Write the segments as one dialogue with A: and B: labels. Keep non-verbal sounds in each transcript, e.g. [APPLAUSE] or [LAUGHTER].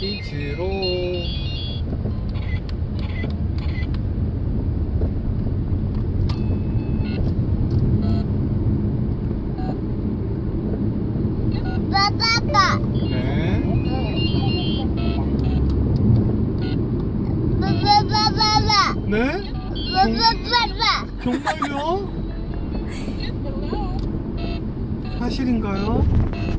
A: 비치로
B: 빠빠빠.
A: 네. 네? 정말요? 사실인가요?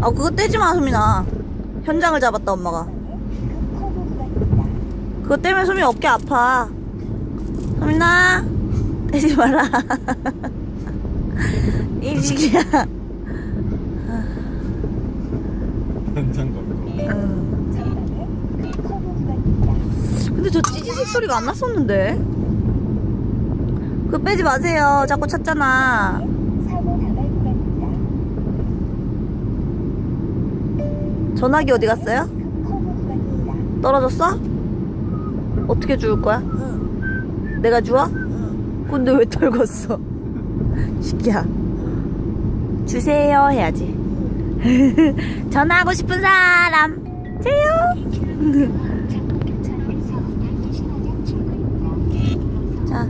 C: 아 그거 떼지 마 소민아. 현장을 잡았다 엄마가. 그거 떼면 소민 어깨 아파. 소민아 떼지 마라. [LAUGHS] 이식이야.
A: 현장 검거
C: 근데 저 찌지직 소리가 안 났었는데? 그거 빼지 마세요. 자꾸 찾잖아 전화기 어디 갔어요? 떨어졌어? 어떻게 주울 거야? 내가 주워? 근데 왜 떨궜어? [LAUGHS] 시키야. 주세요 해야지. [LAUGHS] 전화하고 싶은 사람 제요. [LAUGHS] 자,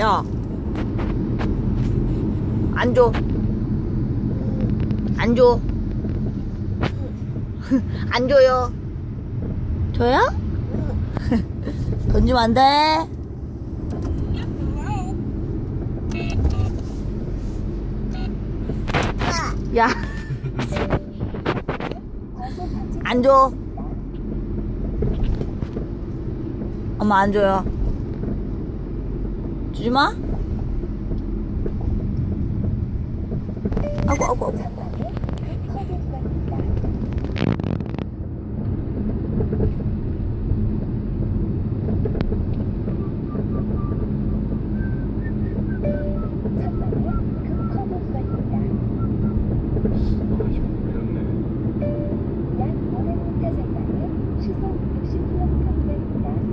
C: 야, 안 줘. 안 줘. [LAUGHS] 안 줘요. 줘요? [LAUGHS] 던지면 안 돼. 야. [LAUGHS] 안 줘. 엄마 안 줘요. 주지 마. 아고 아고 아고.
A: 아 지금 걸렸네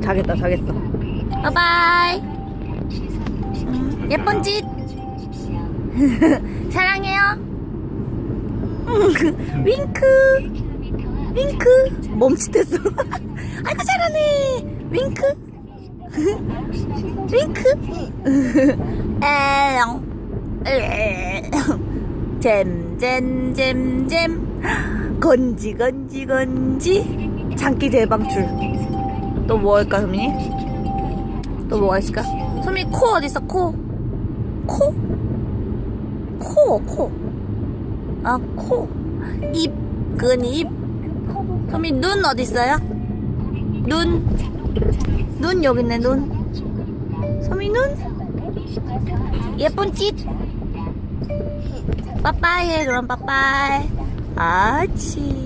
C: 자겠다 자겠어. 바이바이. 음, 예쁜 짓. [LAUGHS] 사랑해요. [LAUGHS] 윙크. 윙크. 멈칫했어. [LAUGHS] 아이고 잘하네. 윙크. 윙크. 에영. 잼잼잼잼. 건지 건지 건지. 장기 대방출. 또 뭐 할까 소민이? 또 뭐가 있을까? 소민이 코 어디 있어 코? 코? 코 코. 아 코. 입. 그건 입. 소민 눈 어디 있어요? 눈. 눈 여기 있네 눈. 소민 눈. 예쁜 짓. 빠빠이 해 그럼 빠빠이. 아치.